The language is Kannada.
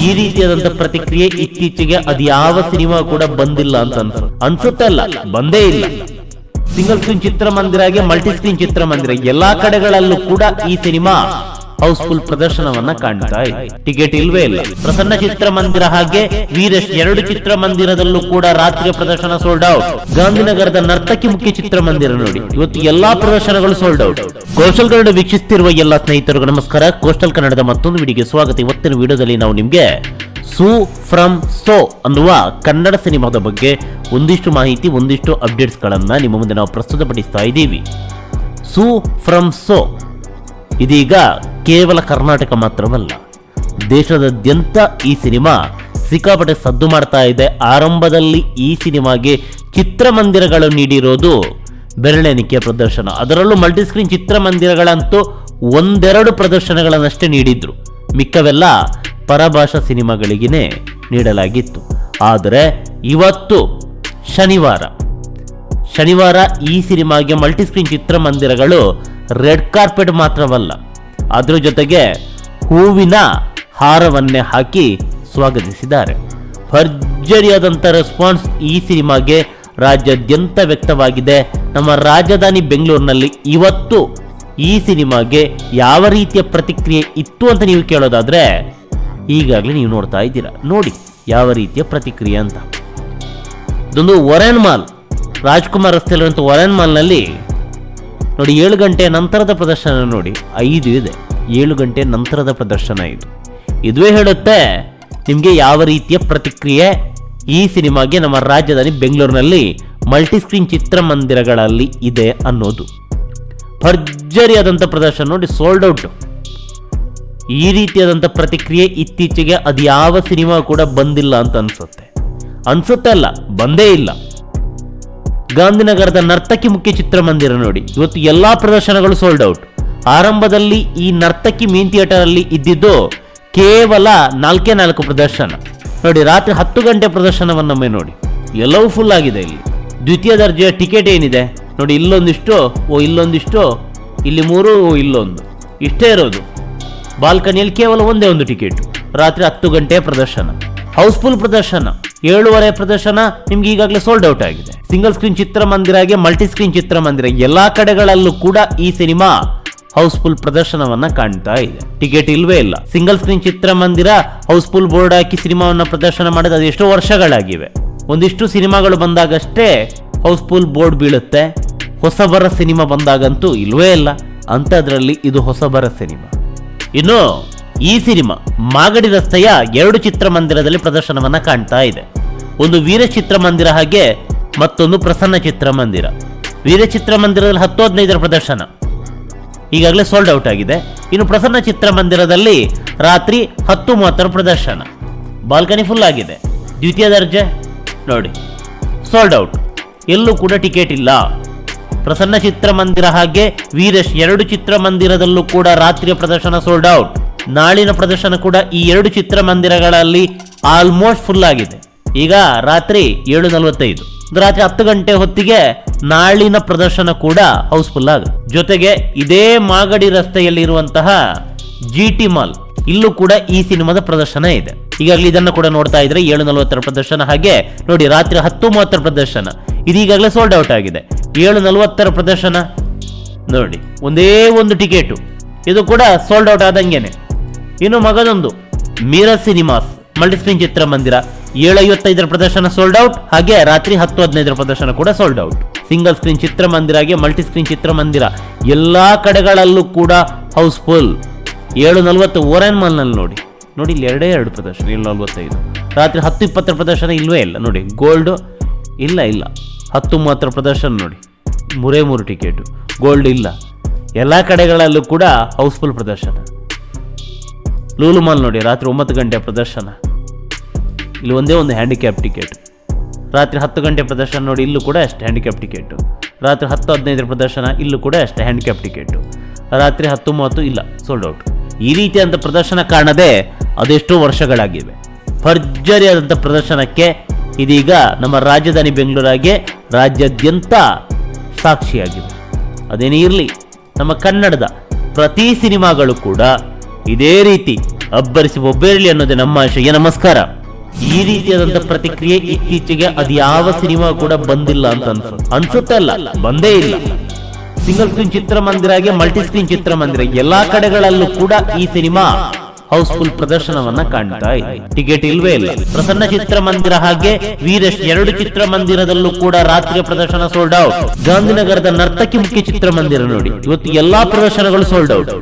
ಈ ರೀತಿಯಾದಂತ ಪ್ರತಿಕ್ರಿಯೆ ಇತ್ತೀಚೆಗೆ ಅದ್ಯಾವ ಸಿನಿಮಾ ಕೂಡ ಬಂದಿಲ್ಲ ಅಂತ ಅನ್ಸ ಅನ್ಸುತ್ತೆ ಅಲ್ಲ, ಬಂದೇ ಇಲ್ಲ. ಸಿಂಗಲ್ ಸ್ಕ್ರೀನ್ ಚಿತ್ರಮಂದಿರಗೆ, ಮಲ್ಟಿ ಸ್ಕ್ರೀನ್ ಚಿತ್ರಮಂದಿರ, ಎಲ್ಲಾ ಕಡೆಗಳಲ್ಲೂ ಕೂಡ ಈ ಸಿನಿಮಾ ಹೌಸ್ಫುಲ್ ಪ್ರದರ್ಶನವನ್ನ ಕಾಣ್ತಾ ಇದೆ. ಟಿಕೆಟ್ ಇಲ್ವೇ ಇಲ್ಲ. ಪ್ರಸನ್ನ ಚಿತ್ರಮಂದಿರ ಹಾಗೆ ವೀರೇಶ್ ಎರಡು ಚಿತ್ರಮಂದಿರದಲ್ಲೂ ಕೂಡ ರಾತ್ರಿಯ ಪ್ರದರ್ಶನ ಸೋಲ್ಡ್ ಔಟ್ ಗಾಂಧಿನಗರದ ನರ್ತಕಿ ಮುಖ್ಯ ಚಿತ್ರಮಂದಿರ ನೋಡಿ. ಇವತ್ತು ಎಲ್ಲಾ ಪ್ರದರ್ಶನಗಳು ಸೋಲ್ಡ್ ಔಟ್ ಕೋಸ್ಟಲ್ ಕನ್ನಡ ವೀಕ್ಷಿಸುತ್ತಿರುವ ಎಲ್ಲಾ ಸ್ನೇಹಿತರಿಗೂ ನಮಸ್ಕಾರ. ಕೋಸ್ಟಲ್ ಕನ್ನಡದ ಮತ್ತೊಂದು ವಿಡಿಯೋಗೆ ಸ್ವಾಗತ. ಇವತ್ತಿನ ವಿಡಿಯೋದಲ್ಲಿ ನಾವು ನಿಮಗೆ ಸೂ ಫ್ರಮ್ ಸೋ ಅನ್ನುವ ಕನ್ನಡ ಸಿನಿಮಾದ ಬಗ್ಗೆ ಒಂದಿಷ್ಟು ಮಾಹಿತಿ, ಒಂದಿಷ್ಟು ಅಪ್ಡೇಟ್ಸ್ ಗಳನ್ನ ನಿಮ್ಮ ಮುಂದೆ ನಾವು ಪ್ರಸ್ತುತಪಡಿಸ್ತಾ ಇದ್ದೀವಿ. ಸೂ ಫ್ರಮ್ ಸೋ ಇದೀಗ ಕೇವಲ ಕರ್ನಾಟಕ ಮಾತ್ರವಲ್ಲ, ದೇಶದಾದ್ಯಂತ ಈ ಸಿನಿಮಾ ಸಿಕ್ಕಾಪಟ್ಟೆ ಸದ್ದು ಮಾಡ್ತಾ ಇದೆ. ಆರಂಭದಲ್ಲಿ ಈ ಸಿನಿಮಾಗೆ ಚಿತ್ರಮಂದಿರಗಳು ನೀಡಿರೋದು ಬೆರಳೆಣಿಕೆ ಪ್ರದರ್ಶನ. ಅದರಲ್ಲೂ ಮಲ್ಟಿಸ್ಕ್ರೀನ್ ಚಿತ್ರಮಂದಿರಗಳಂತೂ ಒಂದೆರಡು ಪ್ರದರ್ಶನಗಳನ್ನಷ್ಟೇ ನೀಡಿದ್ರು. ಮಿಕ್ಕವೆಲ್ಲ ಪರಭಾಷಾ ಸಿನಿಮಾಗಳಿಗೇ ನೀಡಲಾಗಿತ್ತು. ಆದರೆ ಇವತ್ತು ಶನಿವಾರ. ಶನಿವಾರ ಈ ಸಿನಿಮಾಗೆ ಮಲ್ಟಿಸ್ಕ್ರೀನ್ ಚಿತ್ರಮಂದಿರಗಳು ರೆಡ್ ಕಾರ್ಪೆಟ್ ಮಾತ್ರವಲ್ಲ ಅದ್ರ ಜೊತೆಗೆ ಹೂವಿನ ಹಾರವನ್ನೇ ಹಾಕಿ ಸ್ವಾಗತಿಸಿದ್ದಾರೆ. ಭರ್ಜರಿಯಾದಂಥ ರೆಸ್ಪಾನ್ಸ್ ಈ ಸಿನಿಮಾಗೆ ರಾಜ್ಯಾದ್ಯಂತ ವ್ಯಕ್ತವಾಗಿದೆ. ನಮ್ಮ ರಾಜಧಾನಿ ಬೆಂಗಳೂರಿನಲ್ಲಿ ಇವತ್ತು ಈ ಸಿನಿಮಾಗೆ ಯಾವ ರೀತಿಯ ಪ್ರತಿಕ್ರಿಯೆ ಇತ್ತು ಅಂತ ನೀವು ಕೇಳೋದಾದರೆ, ಈಗಾಗಲೇ ನೀವು ನೋಡ್ತಾ ಇದ್ದೀರಾ. ನೋಡಿ, ಯಾವ ರೀತಿಯ ಪ್ರತಿಕ್ರಿಯೆ ಅಂತ. ಇದೊಂದು ಒರೆನ್ ಮಾಲ್ ರಾಜ್ಕುಮಾರ್ ರಸ್ತೆಯಲ್ಲಿರುವಂಥ ಒರೆನ್ ಮಾಲ್ನಲ್ಲಿ ನೋಡಿ, ಏಳು ಗಂಟೆ ನಂತರದ ಪ್ರದರ್ಶನ ನೋಡಿ. ಐದು ಇದೆ. ಏಳು ಗಂಟೆ ನಂತರದ ಪ್ರದರ್ಶನ ಇದು. ಇದುವೇ ಹೇಳುತ್ತೆ, ನಿಮಗೆ ಯಾವ ರೀತಿಯ ಪ್ರತಿಕ್ರಿಯೆ ಈ ಸಿನಿಮಾಗೆ ನಮ್ಮ ರಾಜಧಾನಿ ಬೆಂಗಳೂರಿನಲ್ಲಿ ಮಲ್ಟಿಸ್ಕ್ರೀನ್ ಚಿತ್ರಮಂದಿರಗಳಲ್ಲಿ ಇದೆ ಅನ್ನೋದು. ಭರ್ಜರಿಯಾದಂಥ ಪ್ರದರ್ಶನ ನೋಡಿ ಸೋಲ್ಡ್ ಔಟ್ ಈ ರೀತಿಯಾದಂಥ ಪ್ರತಿಕ್ರಿಯೆ ಇತ್ತೀಚೆಗೆ ಅದು ಯಾವ ಸಿನಿಮಾ ಕೂಡ ಬಂದಿಲ್ಲ ಅಂತ ಅನ್ಸುತ್ತೆ. ಅನ್ಸುತ್ತೆ ಅಲ್ಲ, ಬಂದೇ ಇಲ್ಲ. ಗಾಂಧಿನಗರದ ನರ್ತಕಿ ಮುಖ್ಯ ಚಿತ್ರಮಂದಿರ ನೋಡಿ. ಇವತ್ತು ಎಲ್ಲಾ ಪ್ರದರ್ಶನಗಳು ಸೋಲ್ಡ್ ಔಟ್ ಆರಂಭದಲ್ಲಿ ಈ ನರ್ತಕಿ ಮೀನ್ ಥಿಯೇಟರ್ ಅಲ್ಲಿ ಇದ್ದಿದ್ದು ಕೇವಲ ನಾಲ್ಕೇ ನಾಲ್ಕು ಪ್ರದರ್ಶನ. ನೋಡಿ, ರಾತ್ರಿ ಹತ್ತು ಗಂಟೆ ಪ್ರದರ್ಶನವನ್ನೊಮ್ಮೆ ನೋಡಿ. ಎಲ್ಲವೂ ಫುಲ್ ಆಗಿದೆ ಇಲ್ಲಿ. ದ್ವಿತೀಯ ದರ್ಜೆಯ ಟಿಕೆಟ್ ಏನಿದೆ? ನೋಡಿ, ಇಲ್ಲೊಂದಿಷ್ಟು, ಓ, ಇಲ್ಲೊಂದಿಷ್ಟು, ಇಲ್ಲಿ ಮೂರು, ಓ, ಇಲ್ಲೊಂದು. ಇಷ್ಟೇ ಇರೋದು. ಬಾಲ್ಕನಿಯಲ್ಲಿ ಕೇವಲ ಒಂದೇ ಒಂದು ಟಿಕೆಟ್ ರಾತ್ರಿ ಹತ್ತು ಗಂಟೆ ಪ್ರದರ್ಶನ. ಹೌಸ್ಫುಲ್ ಪ್ರದರ್ಶನ. ಏಳುವರೆ ಪ್ರದರ್ಶನ ನಿಮ್ಗೆ ಈಗಾಗಲೇ ಸೋಲ್ಡ್ ಔಟ್ ಆಗಿದೆ. ಸಿಂಗಲ್ ಸ್ಕ್ರೀನ್ ಚಿತ್ರಮಂದಿರಗೆ ಮಲ್ಟಿ ಸ್ಕ್ರೀನ್ ಚಿತ್ರಮಂದಿರ ಎಲ್ಲಾ ಕಡೆಗಳಲ್ಲೂ ಕೂಡ ಈ ಸಿನಿಮಾ ಹೌಸ್ಫುಲ್ ಪ್ರದರ್ಶನವನ್ನ ಕಾಣ್ತಾ ಇದೆ. ಟಿಕೆಟ್ ಇಲ್ವೇ ಇಲ್ಲ. ಸಿಂಗಲ್ ಸ್ಕ್ರೀನ್ ಚಿತ್ರಮಂದಿರ ಹೌಸ್ಫುಲ್ ಬೋರ್ಡ್ ಹಾಕಿ ಸಿನಿಮಾವನ್ನ ಪ್ರದರ್ಶನ ಮಾಡಿದ ಅದು ಎಷ್ಟೋ ವರ್ಷಗಳಾಗಿವೆ. ಒಂದಿಷ್ಟು ಸಿನಿಮಾಗಳು ಬಂದಾಗಷ್ಟೇ ಹೌಸ್ಫುಲ್ ಬೋರ್ಡ್ ಬೀಳುತ್ತೆ. ಹೊಸಬರ ಸಿನಿಮಾ ಬಂದಾಗಂತೂ ಇಲ್ವೇ ಇಲ್ಲ. ಅಂಥದ್ರಲ್ಲಿ ಇದು ಹೊಸಬರ ಸಿನಿಮಾ. ಇನ್ನು ಈ ಸಿನಿಮಾ ಮಾಗಡಿ ರಸ್ತೆಯ ಎರಡು ಚಿತ್ರಮಂದಿರದಲ್ಲಿ ಪ್ರದರ್ಶನವನ್ನ ಕಾಣ್ತಾ ಇದೆ. ಒಂದು ವೀರ ಚಿತ್ರಮಂದಿರ ಹಾಗೆ ಮತ್ತೊಂದು ಪ್ರಸನ್ನ ಚಿತ್ರಮಂದಿರ. ವೀರ ಚಿತ್ರಮಂದಿರದಲ್ಲಿ ಹತ್ತು ಹದಿನೈದರ ಪ್ರದರ್ಶನ. ಈಗಾಗಲೇ ಸೋಲ್ಡ್ ಔಟ್ ಆಗಿದೆ. ಇನ್ನು ಪ್ರಸನ್ನ ಚಿತ್ರಮಂದಿರದಲ್ಲಿ ರಾತ್ರಿ ಹತ್ತು ಮೂವತ್ತರ ಪ್ರದರ್ಶನ. ಬಾಲ್ಕನಿ ಫುಲ್ ಆಗಿದೆ. ದ್ವಿತೀಯ ದರ್ಜೆ. ನೋಡಿ. ಸೋಲ್ಡ್ ಔಟ್ ಎಲ್ಲೂ ಕೂಡ ಟಿಕೆಟ್ ಇಲ್ಲ. ಪ್ರಸನ್ನ ಚಿತ್ರಮಂದಿರ ಹಾಗೆ ವೀರೇಶ್ ಎರಡು ಚಿತ್ರಮಂದಿರದಲ್ಲೂ ಕೂಡ ರಾತ್ರಿಯ ಪ್ರದರ್ಶನ ಸೋಲ್ಡ್ ಔಟ್ ನಾಳಿನ ಪ್ರದರ್ಶನ ಕೂಡ ಈ ಎರಡು ಚಿತ್ರಮಂದಿರಗಳಲ್ಲಿ ಆಲ್ಮೋಸ್ಟ್ ಫುಲ್ ಆಗಿದೆ. ಈಗ ರಾತ್ರಿ ಏಳು ನಲವತ್ತೈದು ರಾತ್ರಿ ಹತ್ತು ಗಂಟೆ ಹೊತ್ತಿಗೆ ನಾಳಿನ ಪ್ರದರ್ಶನ ಕೂಡ ಹೌಸ್ಫುಲ್ ಆಗ, ಜೊತೆಗೆ ಇದೇ ಮಾಗಡಿ ರಸ್ತೆಯಲ್ಲಿ ಇರುವಂತಹ ಜಿ ಟಿ ಮಾಲ್ ಇಲ್ಲೂ ಕೂಡ ಈ ಸಿನಿಮಾದ ಪ್ರದರ್ಶನ ಇದೆ. ಈಗಾಗಲೇ ಇದನ್ನ ಕೂಡ ನೋಡ್ತಾ ಇದ್ರೆ ಏಳು ನಲವತ್ತರ ಪ್ರದರ್ಶನ ಹಾಗೆ, ನೋಡಿ ರಾತ್ರಿ ಹತ್ತು ಮೂವತ್ತರ ಪ್ರದರ್ಶನ. ಇದೀಗಾಗಲೇ ಸೋಲ್ಡ್ ಔಟ್ ಆಗಿದೆ. ಏಳು ನಲವತ್ತರ ಪ್ರದರ್ಶನ, ನೋಡಿ, ಒಂದೇ ಒಂದು ಟಿಕೆಟು. ಇದು ಕೂಡ ಸೋಲ್ಡ್ ಔಟ್ ಆದಂಗೆನೆ. ಇನ್ನು ಮಗದೊಂದು ಮೀರಾ ಸಿನಿಮಾಸ್, ಮಲ್ಟಿಸ್ಕ್ರೀನ್ ಚಿತ್ರಮಂದಿರ. ಏಳು ಐವತ್ತೈದರ ಪ್ರದರ್ಶನ ಸೋಲ್ಡ್ ಔಟ್ ಹಾಗೆ ರಾತ್ರಿ ಹತ್ತು ಹದಿನೈದರ ಪ್ರದರ್ಶನ ಕೂಡ ಸೋಲ್ಡ್ ಔಟ್ ಸಿಂಗಲ್ ಸ್ಕ್ರೀನ್ ಚಿತ್ರಮಂದಿರ ಹಾಗೆ ಮಲ್ಟಿಸ್ಕ್ರೀನ್ ಚಿತ್ರಮಂದಿರ. ಎಲ್ಲಾ ಕಡೆಗಳಲ್ಲೂ ಕೂಡ ಹೌಸ್ಫುಲ್ ಏಳು ನಲವತ್ತು ಓರನ್ ಮಾಲ್ನಲ್ಲಿ ನೋಡಿ. ನೋಡಿ ಇಲ್ಲಿ ಎರಡೇ ಎರಡು ಪ್ರದರ್ಶನ, ಏಳು ನಲವತ್ತೈದು. ರಾತ್ರಿ ಹತ್ತು ಇಪ್ಪತ್ತರ ಪ್ರದರ್ಶನ ಇಲ್ಲವೇ ಇಲ್ಲ, ನೋಡಿ. ಗೋಲ್ಡ್ ಇಲ್ಲ ಇಲ್ಲ. ಹತ್ತು ಮೂವತ್ತರ ಪ್ರದರ್ಶನ ನೋಡಿ. ಮೂರೇ ಮೂರು ಟಿಕೆಟು. ಗೋಲ್ಡ್ ಇಲ್ಲ. ಎಲ್ಲ ಕಡೆಗಳಲ್ಲೂ ಕೂಡ ಹೌಸ್ಫುಲ್ ಪ್ರದರ್ಶನ. ಲೂಲು ಮಾಲ್ ನೋಡಿ, ರಾತ್ರಿ ಒಂಬತ್ತು ಗಂಟೆ ಪ್ರದರ್ಶನ. ಇಲ್ಲಿ ಒಂದೇ ಒಂದು ಹ್ಯಾಂಡಿಕ್ಯಾಪ್ ಟಿಕೆಟ್ ರಾತ್ರಿ ಹತ್ತು ಗಂಟೆ ಪ್ರದರ್ಶನ ನೋಡಿ, ಇಲ್ಲೂ ಕೂಡ ಅಷ್ಟು ಹ್ಯಾಂಡಿಕ್ಯಾಪ್ ಟಿಕೆಟು ರಾತ್ರಿ ಹತ್ತು ಹದಿನೈದರ ಪ್ರದರ್ಶನ, ಇಲ್ಲೂ ಕೂಡ ಅಷ್ಟೇ ಹ್ಯಾಂಡಿಕ್ಯಾಪ್ ಟಿಕೆಟು ರಾತ್ರಿ ಹತ್ತು ಮೂವತ್ತು ಇಲ್ಲ ಸೋಲ್ಡ್ ಔಟ್ ಈ ರೀತಿಯಾದಂಥ ಪ್ರದರ್ಶನ ಕಾಣದೆ ಅದೆಷ್ಟೋ ವರ್ಷಗಳಾಗಿವೆ. ಭರ್ಜರಿಯಾದಂಥ ಪ್ರದರ್ಶನಕ್ಕೆ ಇದೀಗ ನಮ್ಮ ರಾಜಧಾನಿ ಬೆಂಗಳೂರಾಗೆ ರಾಜ್ಯಾದ್ಯಂತ ಸಾಕ್ಷಿಯಾಗಿದೆ ಅದೇನೇ ಇರಲಿ, ನಮ್ಮ ಕನ್ನಡದ ಪ್ರತಿ ಸಿನಿಮಾಗಳು ಕೂಡ ಇದೇ ರೀತಿ ಅಬ್ಬರಿಸಿ ಒಬ್ಬೇರಲಿ ಅನ್ನೋದೇ ನಮ್ಮ ಆಶಯ. ನಮಸ್ಕಾರ. ಈ ರೀತಿಯಾದಂತ ಪ್ರತಿಕ್ರಿಯೆ ಇತ್ತೀಚೆಗೆ ಅದ್ಯಾವ ಸಿನಿಮಾ ಕೂಡ ಬಂದಿಲ್ಲ ಅಂತ ಅನ್ಸು ಅನ್ಸುತ್ತೆ ಅಲ್ಲ, ಬಂದೇ ಇಲ್ಲ. ಸಿಂಗಲ್ ಸ್ಕ್ರೀನ್ ಚಿತ್ರಮಂದಿರ ಹಾಗೆ ಮಲ್ಟಿ ಸ್ಕ್ರೀನ್ ಚಿತ್ರಮಂದಿರ, ಎಲ್ಲಾ ಕಡೆಗಳಲ್ಲೂ ಕೂಡ ಈ ಸಿನಿಮಾ ಹೌಸ್ಫುಲ್ ಪ್ರದರ್ಶನವನ್ನ ಕಾಣ್ತಾ ಇದೆ. ಟಿಕೆಟ್ ಇಲ್ವೇ ಇಲ್ಲ. ಪ್ರಸನ್ನ ಚಿತ್ರಮಂದಿರ ಹಾಗೆ ವೀರೇಶ್ ಎರಡು ಚಿತ್ರಮಂದಿರದಲ್ಲೂ ಕೂಡ ರಾತ್ರಿಯ ಪ್ರದರ್ಶನ ಸೋಲ್ಡ್ ಔಟ್ ಗಾಂಧಿನಗರದ ನರ್ತಕಿ ಮುಖ್ಯ ಚಿತ್ರಮಂದಿರ ನೋಡಿ. ಇವತ್ತು ಎಲ್ಲಾ ಪ್ರದರ್ಶನಗಳು ಸೋಲ್ಡ್ ಔಟ್